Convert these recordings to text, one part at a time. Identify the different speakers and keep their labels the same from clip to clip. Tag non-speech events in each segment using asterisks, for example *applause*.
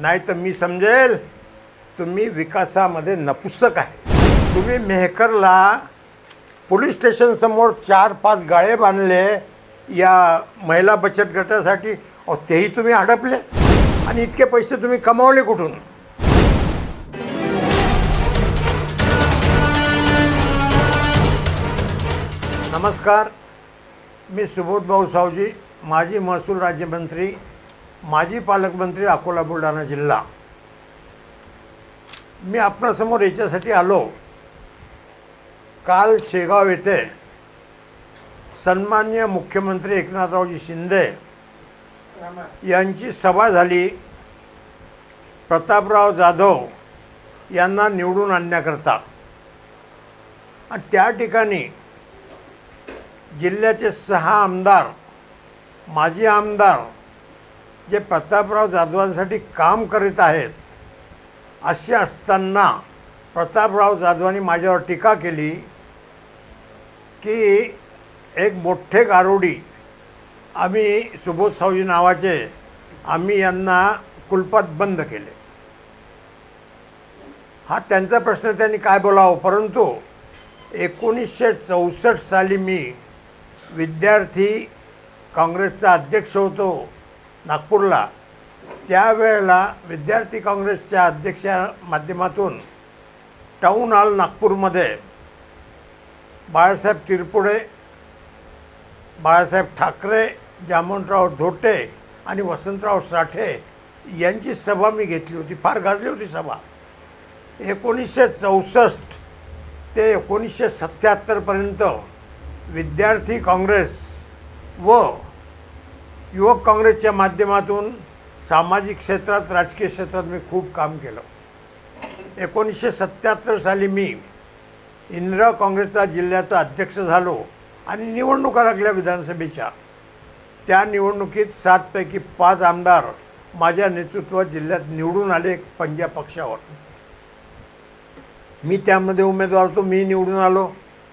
Speaker 1: नाही तर मी समजेल तुम्ही विकासामध्ये नपुसक आहे. तुम्ही मेहकरला पोलीस स्टेशनसमोर चार पाच गाळे बांधले या महिला बचत गटासाठी. अहो तेही तुम्ही अडपले आणि इतके पैसे तुम्ही कमावले कुठून? नमस्कार. मी सुबोध भाऊ सावजी माजी महसूल राज्यमंत्री माजी पालकमंत्री अकोला बुलढाणा जिल्हा. मी आपणासमोर याच्यासाठी आलो. काल शेगाव येथे सन्मान्य मुख्यमंत्री एकनाथरावजी शिंदे यांची सभा झाली. प्रतापराव जाधव यांना निवडून आणण्याकरता. आणि त्या ठिकाणी जिल्ह्याचे सहा आमदार माजी आमदार जे प्रतापराव जाधवांसाठी काम करीत आहेत असे असताना प्रतापराव जाधवांनी माझ्यावर टीका केली की एक मोठे गारोडी आम्ही सुबोध सावजी नावाचे आम्ही यांना कुलपात बंद केले. हा त्यांचा प्रश्न त्यांनी काय बोलावं? परंतु एकोणीसशे चौसष्ट साली मी विद्यार्थी काँग्रेसचा अध्यक्ष होतो. नागपूरला. त्यावेळेला विद्यार्थी काँग्रेसच्या अध्यक्षा माध्यमातून टाऊन हॉल नागपूरमध्ये बाळासाहेब तिरपुडे बाळासाहेब ठाकरे जामवंतराव धोटे आणि वसंतराव साठे यांची सभा मी घेतली होती. फार गाजली होती सभा. एकोणीसशे चौसष्ट ते एकोणीसशे सत्याहत्तरपर्यंत विद्यार्थी काँग्रेस व युवक काँग्रेसच्या माध्यमातून सामाजिक क्षेत्रात राजकीय क्षेत्रात मी खूप काम केलं. एकोणीसशे सत्याहत्तर साली मी इंदिरा काँग्रेसचा जिल्ह्याचा अध्यक्ष झालो आणि निवडणुका लागल्या विधानसभेच्या. त्या निवडणुकीत सातपैकी पाच आमदार माझ्या नेतृत्वात जिल्ह्यात निवडून आले पंजा पक्षावर. मी त्यामध्ये उमेदवार होतो मी निवडून आलो.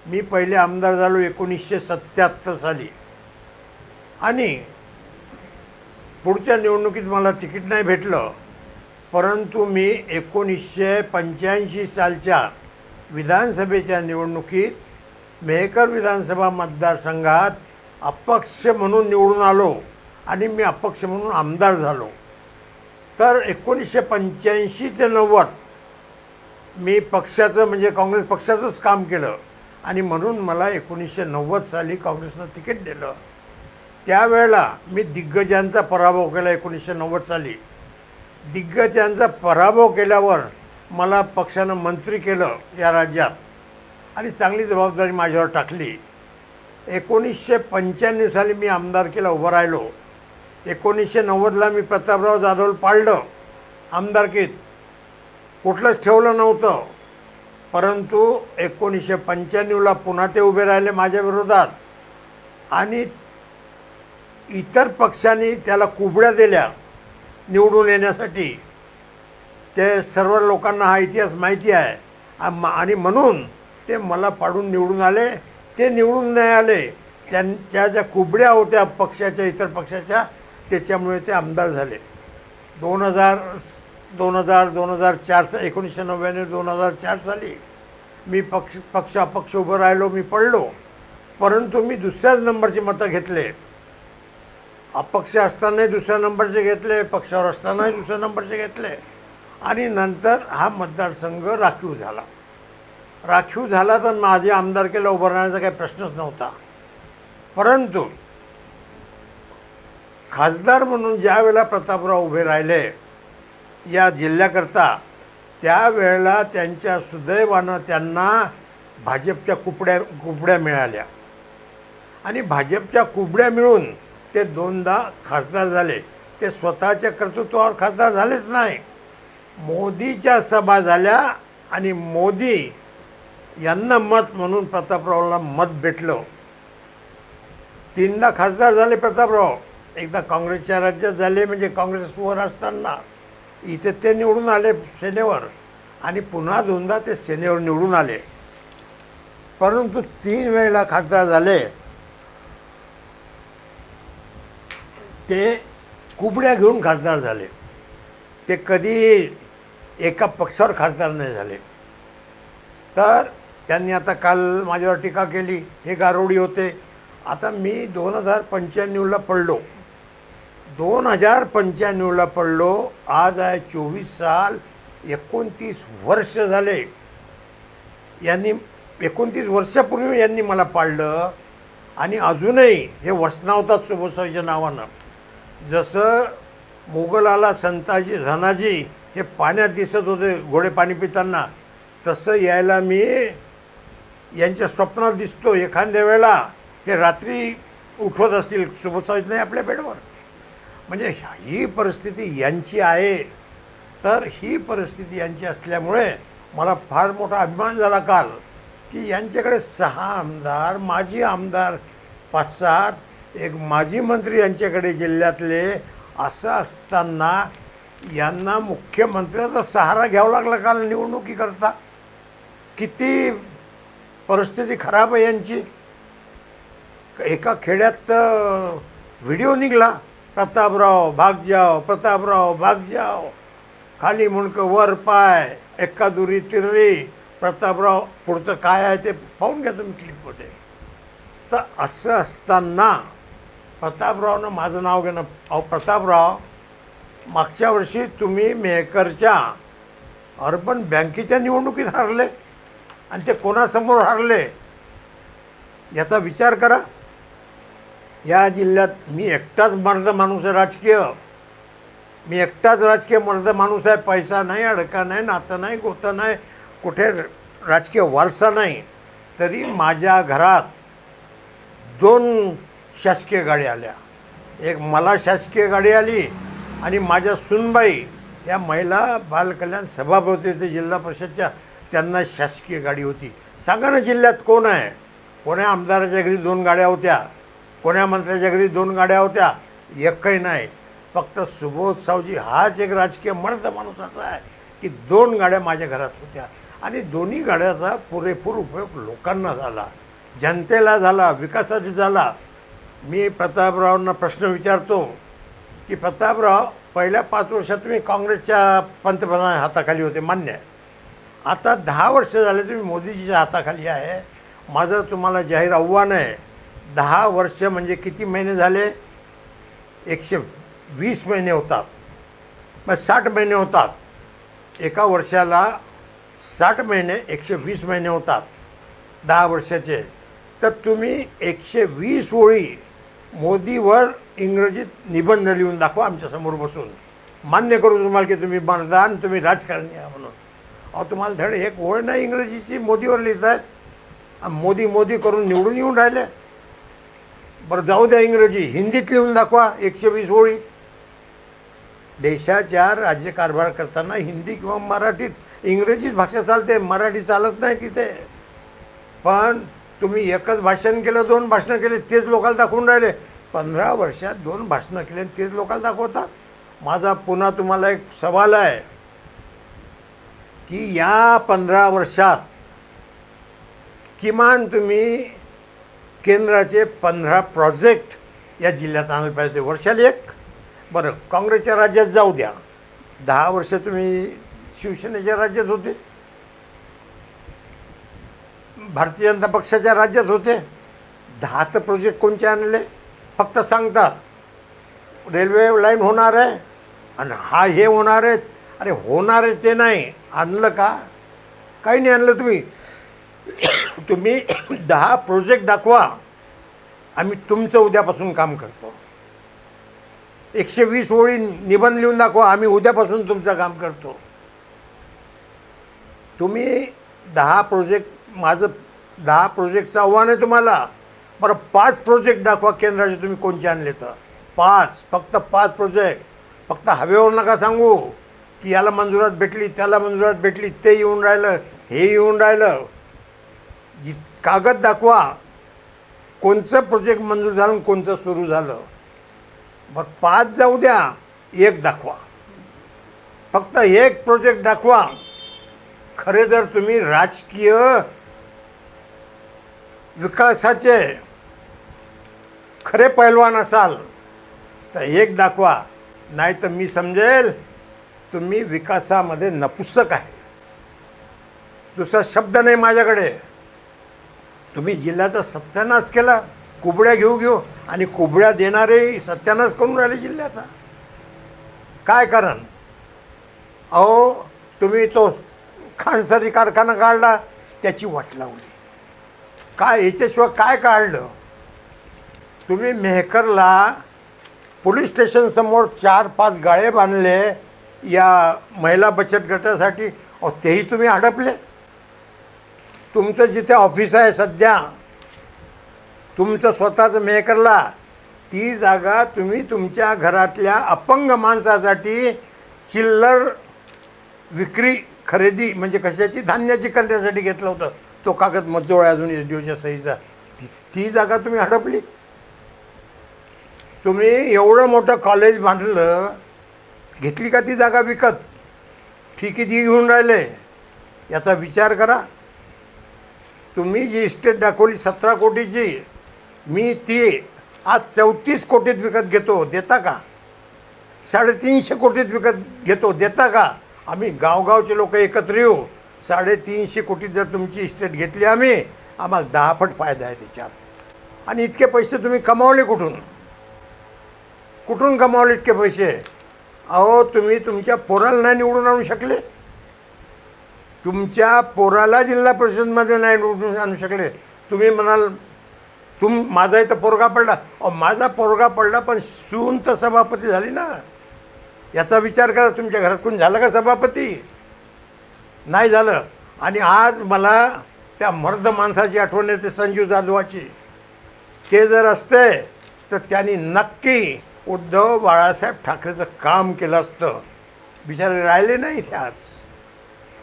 Speaker 1: मी पहिले आमदार झालो एकोणीसशे सत्याहत्तर साली. आणि पुढच्या निवडणुकीत मला तिकीट नाही भेटलं परंतु मी एकोणीसशे पंच्याऐंशी सालच्या विधानसभेच्या निवडणुकीत मेहकर विधानसभा मतदारसंघात अपक्ष म्हणून निवडून आलो आणि मी अपक्ष म्हणून आमदार झालो. तर एकोणीसशे पंच्याऐंशी ते नव्वद मी पक्षाचं म्हणजे काँग्रेस पक्षाचंच काम केलं आणि म्हणून मला एकोणीसशे नव्वद साली काँग्रेसनं तिकीट दिलं. त्यावेळेला मी दिग्गजांचा पराभव केला एकोणीसशे नव्वद साली. दिग्गजांचा पराभव केल्यावर मला पक्षानं मंत्री केलं या राज्यात आणि चांगली जबाबदारी माझ्यावर टाकली. एकोणीसशे पंच्याण्णव साली मी आमदारकीला उभं राहिलो. एकोणीसशे नव्वदला मी प्रतापराव जाधव पाळलं आमदारकीत कुठलंच ठेवलं नव्हतं. परंतु एकोणीसशे पंच्याण्णवला पुन्हा ते उभे राहिले माझ्या विरोधात. आणि इतर पक्षांनी त्याला कुबड्या दिल्या निवडून येण्यासाठी. ते सर्व लोकांना हा इतिहास माहिती आहे. आणि म्हणून ते मला पाडून निवडून आले. ते निवडून नाही आले त्यांच्या ज्या कुबड्या होत्या पक्षाच्या इतर पक्षाच्या त्याच्यामुळे ते आमदार झाले. दोन हजार दोन हजार दोन हजार चार सा एकोणीसशे नव्याण्णव दोन हजार चार साली मी पक्ष पक्ष अपक्ष उभं राहिलो मी पडलो. परंतु मी दुसऱ्याच नंबरची मतं घेतले. अपक्ष असतानाही दुसऱ्या नंबरचे घेतले पक्षावर असतानाही दुसऱ्या नंबरचे घेतले. आणि नंतर हा मतदारसंघ राखीव झाला. राखीव झाला तर माझे आमदारकीला उभं राहण्याचा काही प्रश्नच नव्हता. परंतु खासदार म्हणून ज्यावेळेला प्रतापराव उभे राहिले या जिल्ह्याकरता त्यावेळेला त्यांच्या सुदैवानं त्यांना भाजपच्या कुपड्या कुपड्या मिळाल्या. आणि भाजपच्या कुबड्या मिळून ते दोनदा खासदार झाले. ते स्वतःच्या कर्तृत्वावर खासदार झालेच नाही. मोदीच्या सभा झाल्या आणि मोदी यांना मत म्हणून प्रतापरावला मत भेटलं. तीनदा खासदार झाले प्रतापराव. एकदा काँग्रेसच्या राज्यात झाले म्हणजे काँग्रेसवर असताना. इथे ते निवडून आले सेनेवर आणि पुन्हा दोनदा ते सेनेवर निवडून आले. परंतु तीन वेळेला खासदार झाले. ते कुबड्या घेऊन खासदार झाले. ते कधी एका पक्षावर खासदार नाही झाले. तर त्यांनी आता काल माझ्यावर टीका केली हे गारोडी होते. आता मी दोन हजार पंच्याण्णवला पडलो. दोन हजार पंच्याण्णवला पडलो. आज आहे चोवीस साल एकोणतीस वर्ष झाले. यांनी एकोणतीस वर्षापूर्वी यांनी मला पाळलं आणि अजूनही हे वसनावतात सुबोसाईच्या नावानं. जसं मोगलाला संताजी धनाजी हे पाण्यात दिसत होते घोडे पाणी पिताना तसं यायला मी यांच्या स्वप्नात दिसतो. एखाद्या वेळेला हे रात्री उठवत असतील सुबोसाईज नाही आपल्या बेडवर. म्हणजे ही परिस्थिती यांची आहे. तर ही परिस्थिती यांची असल्यामुळे मला फार मोठा अभिमान झाला काल की यांच्याकडे सहा आमदार माजी आमदार पाच सात एक माजी मंत्री यांच्याकडे जिल्ह्यातले असं असताना यांना मुख्यमंत्र्याचा सहारा घ्यावा लागला काल निवडणुकीकरता किती परिस्थिती खराब आहे यांची. एका खेड्यात व्हिडिओ निघला. प्रतापराव भाग जाओ प्रतापराव भाग जाओ खाली मुंडकं वर पाय एका दुरी तिररी. प्रतापराव पुढचं काय आहे ते पाहून घ्या तुम्ही क्लिपमध्ये तर असं असताना प्रतापरावनं माझं नाव घेणं अहो प्रतापराव मागच्या वर्षी तुम्ही मेहकरच्या अर्बन बँकेच्या निवडणुकीत हारले आणि ते कोणासमोर हारले याचा विचार करा. या जिल्ह्यात मी एकटाच मर्द माणूस आहे राजकीय. मी एकटाच राजकीय मर्द माणूस आहे पैसा नाही अडका नाही नातं नाही गोतं नाही कुठे राजकीय वारसा नाही. तरी माझ्या घरात दोन शासकीय गाड्या आल्या. एक मला शासकीय गाडी आली आणि माझ्या सुनबाई या महिला बालकल्याण सभापती होते जिल्हा परिषदच्या त्यांना शासकीय गाडी होती. सांगा ना जिल्ह्यात कोण आहे? कोण्या आमदाराच्या घरी दोन गाड्या होत्या? कोण्या मंत्र्याच्या घरी दोन गाड्या होत्या? एकही नाही. फक्त सुबोध सावजी हाच एक राजकीय मर्द माणूस असा आहे की दोन गाड्या माझ्या घरात होत्या. आणि दोन्ही गाड्याचा पुरेपूर उपयोग लोकांना झाला. जनतेला झाला विकासासाठी झाला. मी प्रतापरावांना प्रश्न विचारतो की प्रतापराव पहिल्या पाच वर्षात तुम्ही काँग्रेसच्या पंतप्रधान हाताखाली होते मान्य आहे. आता दहा वर्ष झाले तुम्ही मोदीजीच्या हाताखाली आहे. माझं तुम्हाला जाहीर आव्हान आहे दहा वर्ष म्हणजे किती महिने झाले? एकशे वीस महिने होतात. मग साठ महिने होतात. एका वर्षाला साठ महिने एकशे वीस महिने होतात दहा वर्षाचे. तर तुम्ही एकशे वीस ओळी मोदीवर इंग्रजीत निबंध लिहून दाखवा आमच्यासमोर बसून. मान्य करू तुम्हाला की तुम्ही मतदान तुम्ही राजकारणी आहे म्हणून. अहो तुम्हाला धडे एक ओळ नाही इंग्रजीची मोदीवर लिहित आहेत मोदी मोदी करून निवडून येऊन राहिले. बरं जाऊ द्या इंग्रजी. हिंदीत लिहून दाखवा एकशे वीस ओळी. देशाच्या राज्यकारभार करताना हिंदी किंवा मराठीत इंग्रजीच भाषा चालते मराठी चालत नाही तिथे. पण तुम्ही एकच भाषण केलं दोन भाषणं केले तेच लोकांना दाखवून राहिले. पंधरा वर्षात दोन भाषणं केले आणि तेच लोकांना दाखवतात. माझा पुन्हा तुम्हाला एक सवाल आहे की या पंधरा वर्षात किमान तुम्ही केंद्राचे पंधरा प्रोजेक्ट या जिल्ह्यात आणायला पाहिजे वर्षाला एक. बरं काँग्रेसच्या राज्यात जाऊ द्या. दहा वर्ष तुम्ही शिवसेनेच्या राज्यात होते. भारतीय जनता पक्षाच्या राज्यात होते. दहा तर प्रोजेक्ट कोणते आणले? फक्त सांगतात रेल्वे लाईन होणार आहे आणि हा हे होणार आहे. अरे होणार आहे ते नाही. आणलं का? काही नाही आणलं तुम्ही. *coughs* तुम्ही *coughs* दहा प्रोजेक्ट दाखवा. आम्ही तुमचं उद्यापासून काम करतो. एकशे वीस ओळी निबंध लिहून दाखवा. आम्ही उद्यापासून तुमचं काम करतो. तुम्ही दहा प्रोजेक्ट माझं दहा प्रोजेक्टचं आव्हान आहे तुम्हाला. बरं पाच प्रोजेक्ट दाखवा केंद्राचे तुम्ही कोणचे आणले तर. पाच फक्त पाच प्रोजेक्ट. फक्त हवेवर नका सांगू की याला मंजुरात भेटली त्याला मंजुरात भेटली ते येऊन राहिलं हे येऊन राहिलं. जी कागद दाखवा कोणचं प्रोजेक्ट मंजूर झालं कोणचं सुरू झालं. बरं पाच जाऊ द्या एक दाखवा. फक्त एक प्रोजेक्ट दाखवा. खरे जर तुम्ही राजकीय विकासाचे खरे पैलवान असाल तर एक दाखवा नाही तर मी समजेल तुम्ही विकासामध्ये नपुस्तक आहे. दुसरा शब्द नाही माझ्याकडे. तुम्ही जिल्ह्याचा सत्यानाश केला कुबड्या घेऊ घेऊ आणि कुबड्या देणारे सत्यानाश करून राहिले जिल्ह्याचा. काय कारण? अहो तुम्ही तो खानसरी कारखाना काढला त्याची वाट लावली. काय याच्याशिवाय काय काढलं? तुम्ही मेहकरला पोलीस स्टेशनसमोर चार पाच गाळे बांधले या महिला बचत गटासाठी. अहो तेही तुम्ही अडपले? तुमचं जिथे ऑफिस आहे सध्या तुमचं स्वतःचं मेहकरला ती जागा तुम्ही तुमच्या घरातल्या अपंग माणसासाठी चिल्लर विक्री खरेदी म्हणजे कशाची धान्याची करण्यासाठी घेतलं होतं? तो कागद मजजवळ आहे अजून एस डी ओच्या सहीचा. ती ती जागा तुम्ही हडपली. तुम्ही एवढं मोठं कॉलेज बांधलं घेतली का ती जागा विकत? फी किती घेऊन राहिले. याचा विचार करा. तुम्ही जी इस्टेट दाखवली सतरा कोटीची मी ती आज चौतीस कोटीत विकत घेतो देता का? साडेतीनशे कोटीत विकत घेतो देता का? आम्ही गावगावचे लोक एकत्र येऊ. साडेतीनशे कोटी जर तुमची इस्टेट घेतली आम्ही आम्हाला दहापट फायदा आहे त्याच्यात. आणि इतके पैसे तुम्ही कमावले कुठून? कुठून कमावले इतके पैसे? अहो तुम्ही तुमच्या पोराला नाही निवडून आणू शकले. तुमच्या पोराला जिल्हा परिषदमध्ये नाही निवडून आणू शकले. तुम्ही म्हणाल तुम माझा इथं पोरगा पडला. अहो माझा पोरगा पडला पण सून तर सभापती झाली ना. याचा विचार करा तुमच्या घरात कोण झालं का सभापती? नाही झालं. आणि आज मला त्या मर्द माणसाची आठवण येते संजीव जाधवाची. ते जर असते तर त्यांनी नक्की उद्धव बाळासाहेब ठाकरेचं काम केलं असतं. बिचारे राहिले नाही ते आज.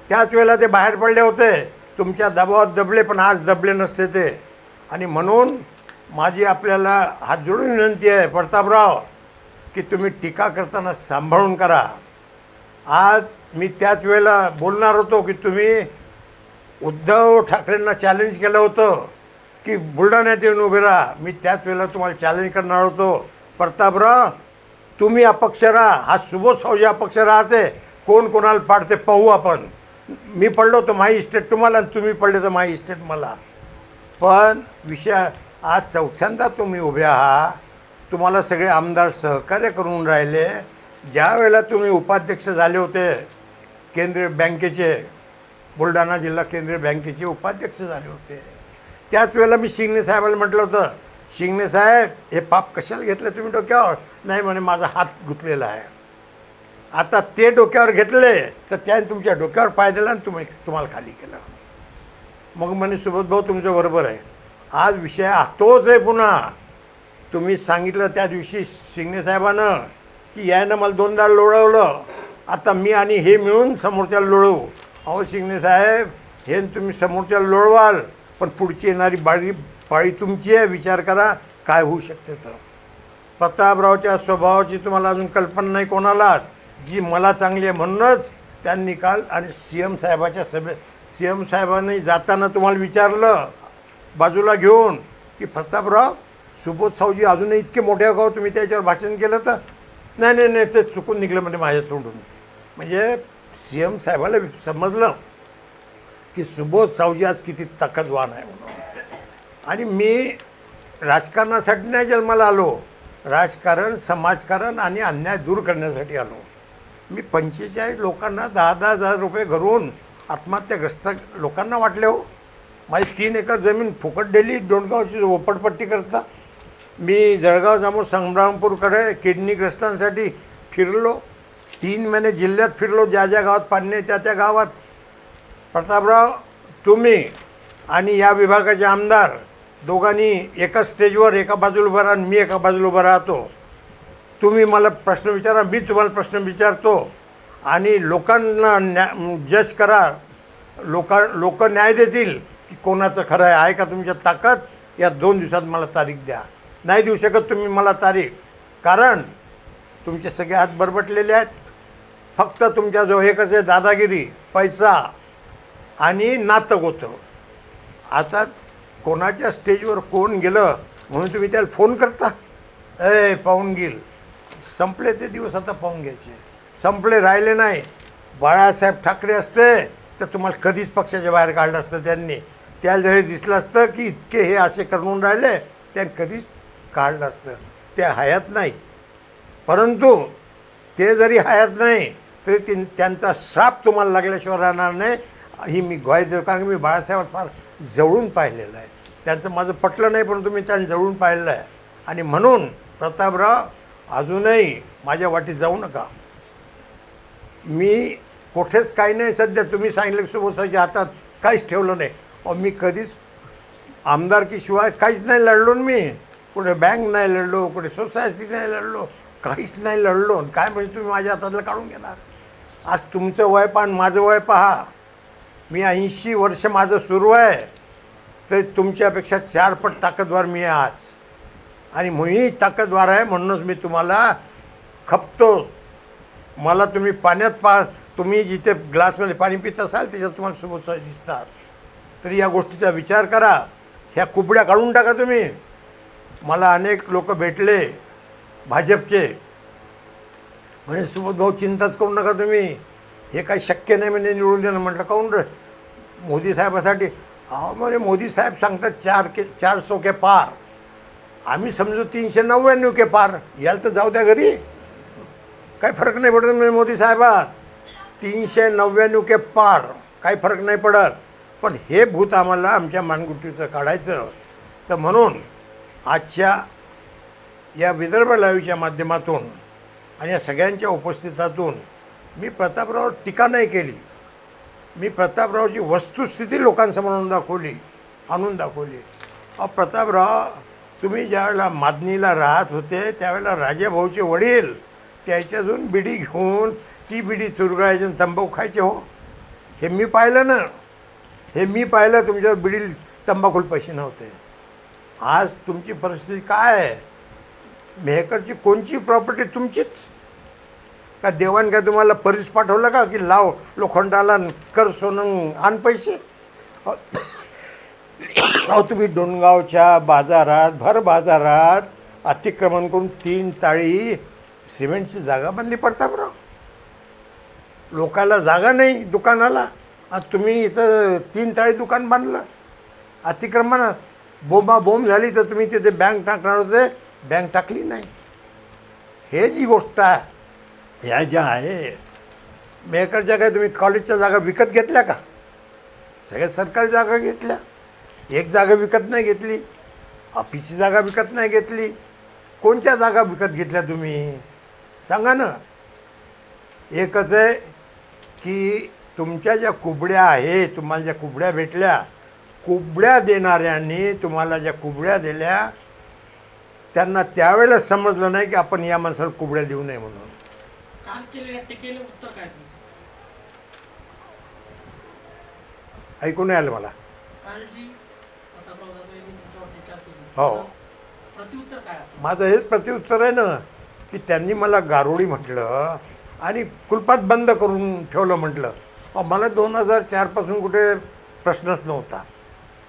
Speaker 1: त्याच वेळेला ते बाहेर पडले होते. तुमच्या दबावात दबले पण आज दबले नसते ते. आणि म्हणून माझी आपल्याला हात जोडून विनंती आहे प्रतापराव की तुम्ही टीका करताना सांभाळून करा. आज मी त्याच वेळेला बोलणार होतो की तुम्ही उद्धव ठाकरेंना चॅलेंज केलं होतं की बुलढाण्यात येऊन उभे राहा. मी त्याच वेळेला तुम्हाला चॅलेंज करणार होतो. प्रतापराव तुम्ही अपक्ष राहा. हा सुबोध सावजी अपक्ष राहते कोण कोणाला पाडते पाहू आपण. मी पडलो तर माही इस्टेट तुम्हाला आणि तुम्ही पडले तर माही इस्टेट मला. पण विषय आज चौथ्यांदा तुम्ही उभे आहात. तुम्हाला सगळे आमदार सहकार्य करून राहिले. ज्या वेळेला तुम्ही उपाध्यक्ष झाले होते केंद्रीय बँकेचे बुलढाणा जिल्हा केंद्रीय बँकेचे उपाध्यक्ष झाले होते. त्याच वेळेला मी शिंगणे साहेबाला म्हटलं होतं शिंगणे साहेब हे पाप कशाला घेतलं तुम्ही डोक्यावर? नाही म्हणे माझा हात गुंतलेला आहे. आता ते डोक्यावर घेतले तर त्याने तुमच्या डोक्यावर पाय दिला आणि तुम्ही तुम्हाला खाली केलं. मग म्हणे सुबोध भाऊ तुमच्या बरोबर आहे. आज विषय तोच आहे पुन्हा. तुम्ही सांगितलं त्या दिवशी शिंगणे साहेबानं की यानं मला दोनदा लोळवलं. आता मी आणि हे मिळून समोरच्याला लोळवू. अहो शिंगणे साहेब हे तुम्ही समोरच्याला लोळवाल पण पुढची येणारी बाळी पाळी तुमची आहे विचार करा काय होऊ शकते तर. प्रतापरावच्या स्वभावाची तुम्हाला अजून कल्पना नाही कोणालाच. जी मला चांगली आहे म्हणूनच त्यांनी काल आणि सी एम साहेबाच्या सभे सी एम साहेबांनी जाताना तुम्हाला विचारलं बाजूला घेऊन की प्रतापराव सुबोध सावजी अजूनही इतके मोठे गाव हो? तुम्ही त्याच्यावर भाषण केलं तर? नाही नाही नाही ते चुकून निघलं म्हणजे माझ्या सोडून. म्हणजे सी एम साहेबाला समजलं की सुबोध सावजी आज किती ताकदवान आहे म्हणून. आणि मी राजकारणासाठी नाही जन्माला आलो राजकारण समाजकारण आणि अन्याय दूर करण्यासाठी आलो. मी पंचेचाळीस लोकांना दहा दहा हजार रुपये घरून आत्महत्याग्रस्त लोकांना वाटले हो. माझी तीन एकर जमीन फुकट दिली डोणगावची झोपडपट्टी करता. मी जळगाव जामून संग्रामपूरकडे किडनीग्रस्तांसाठी फिरलो. तीन महिने जिल्ह्यात फिरलो. ज्या ज्या गावात पाणी नाही त्या त्या गावात. प्रतापराव तुम्ही आणि या विभागाचे आमदार दोघांनी एका स्टेजवर एका बाजूला उभं राहा मी एका बाजूला उभं राहतो. तुम्ही मला प्रश्न विचारा मी तुम्हाला प्रश्न विचारतो. आणि लोकांना न्या जज करा. लोका लोक न्याय देतील की कोणाचं खरं आहे का तुमच्या ताकद? या दोन दिवसात मला तारीख द्या. नाही देऊ शकत तुम्ही मला तारीख. कारण तुमचे सगळे हात बरबटलेले आहेत. फक्त तुमच्याजवळ हे कसे दादागिरी पैसा आणि नातं होतं. आता कोणाच्या स्टेजवर कोण गेलं म्हणून तुम्ही त्याला फोन करता? ए पाहून गेल संपले ते दिवस आता पाहून घ्यायचे. संपले राहिले नाही. बाळासाहेब ठाकरे असते तर तुम्हाला कधीच पक्षाच्या बाहेर काढलं असतं त्यांनी. त्याला जरी दिसलं असतं की इतके हे असे करून राहिले त्यांनी कधीच काढलं असतं. ते हयात नाहीत परंतु ते जरी हयात नाही तरी ती त्यांचा श्राप तुम्हाला लागल्याशिवाय राहणार नाही. ही मी ग्वाही देतो कारण मी बाळासाहेब फार जवळून पाहिलेलं आहे. त्यांचं माझं पटलं नाही परंतु मी त्यांना जवळून पाहिलेलं आहे. आणि म्हणून प्रतापराव अजूनही माझ्या वाटी जाऊ नका. मी कुठेच काही नाही सध्या तुम्ही सांगितलं की सुबोसाच्या हातात काहीच ठेवलं नाही. अहो मी कधीच आमदारकीशिवाय काहीच नाही लढलो मी. कुठे बँक नाही लढलो कुठे सोसायटी नाही लढलो काहीच नाही लढलो. आणि काय म्हणजे तुम्ही माझ्या हातातलं काढून घेणार? आज तुमचं वय पान माझं वय पहा. मी ऐंशी वर्ष माझं सुरू आहे. तरी तुमच्यापेक्षा चारपट ताकदवार मी आहे आज. आणि मीही ताकदवार आहे म्हणूनच मी तुम्हाला खपतो. मला तुम्ही पाण्यात पा तुम्ही जिथे ग्लासमध्ये पाणी पित असाल त्याच्यात तुम्हाला समोसा दिसतात. तरी या गोष्टीचा विचार करा. ह्या कुबड्या काढून टाका तुम्ही. मला अनेक लोक भेटले भाजपचे. म्हणे सुबोध भाऊ चिंताच करू नका तुम्ही. हे काही शक्य नाही म्हणजे निवडून देणं. म्हटलं काऊन रे? मोदी साहेबासाठी. अहो म्हणजे मोदी साहेब सांगतात चार के चार सो के पार. आम्ही समजू तीनशे नव्याण्णव के पार. याला तर जाऊ द्या घरी. काही फरक नाही पडत म्हणजे मोदी साहेबात. तीनशे नव्याण्णव के पार. काही फरक नाही पडत. पण हे भूत आम्हाला आमच्या मानगुटीचं काढायचं. तर म्हणून आजच्या या विदर्भ लाईव्हच्या माध्यमातून आणि या सगळ्यांच्या उपस्थितातून मी प्रतापराव टीका नाही केली. मी प्रतापरावची वस्तुस्थिती लोकांसमोर आणून दाखवली आणून दाखवली. अहो प्रतापराव तुम्ही ज्यावेळेला मादनीला राहत होते त्यावेळेला राजाभाऊचे वडील त्याच्यातून बिडी घेऊन ती बिडी चुरगाळायची आणि तंबाखू खायचे हो. हे मी पाहिलं ना. हे मी पाहिलं तुमच्यावर बिडी तंबाखूल पैसे नव्हते. आज तुमची परिस्थिती काय आहे? मेहकरची कोणची प्रॉपर्टी तुमचीच? का देवान काय तुम्हाला परीस पाठवलं का? की लाव लोखंडाला कर सोनं आण पैसे? अहो तुम्ही डोणगावच्या बाजारात भर बाजारात अतिक्रमण करून तीन ताळी सिमेंटची जागा बांधली प्रतापराव लोकाला जागा नाही दुकानाला. आणि तुम्ही इथं तीन ताळी दुकान बांधलं. अतिक्रमणात बोंबाबोंब झाली तर तुम्ही तिथे बँक टाकणार होते. बँक टाकली नाही. हे जी गोष्ट आहे ह्या ज्या आहे मेकरच्या काय तुम्ही कॉलेजच्या जागा विकत घेतल्या का? सगळ्या सरकारी जागा घेतल्या. एक जागा विकत नाही घेतली. ऑफिसची जागा विकत नाही घेतली. कोणत्या जागा विकत घेतल्या तुम्ही? सांगा ना. एकच आहे की तुमच्या ज्या कुबड्या आहे तुम्हाला ज्या कुबड्या भेटल्या कुबड्या देणाऱ्यांनी तुम्हाला ज्या कुबड्या दिल्या त्यांना त्यावेळेला समजलं नाही की आपण या माणसाला कुबड्या देऊ नये म्हणून. ऐकून आलं मला. हो. माझं हेच प्रत्युत्तर आहे ना की त्यांनी मला गारोडी म्हटलं आणि कुलपात बंद करून ठेवलं म्हटलं. मला दोन हजार चारपासून कुठे प्रश्नच नव्हता.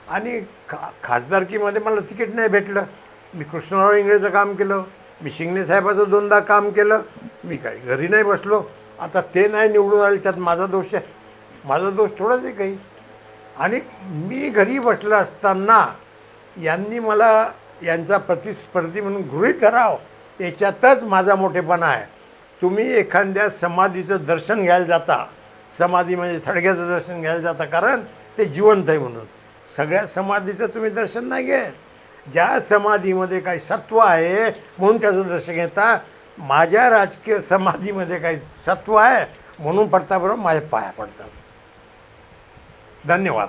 Speaker 1: आणि खा खासदारकीमध्ये मला तिकीट नाही भेटलं. मी कृष्णराव इंगळेचं काम केलं. मी शिंगणे साहेबाचं दोनदा काम केलं. मी काही घरी नाही बसलो. आता ते नाही निवडून आले त्यात माझा दोष आहे. माझा दोष थोडाच आहे काही. आणि मी घरी बसलं असताना यांनी मला यांचा प्रतिस्पर्धी म्हणून गृहित धराव. याच्यातच माझा मोठेपणा आहे. तुम्ही एखाद्या समाधीचं दर्शन घ्यायला जाता. समाधी म्हणजे थडग्याचं दर्शन घ्यायला जाता कारण ते जिवंत आहे म्हणून. सगळ्या समाधीचं तुम्ही दर्शन नाही घेत. ज्या समाधीमध्ये काही सत्व आहे म्हणून त्याचं दर्शन घेता. माझ्या राजकीय समाधीमध्ये काही सत्व आहे म्हणून पडताबरोबर माझ्या पाया पडतात. धन्यवाद.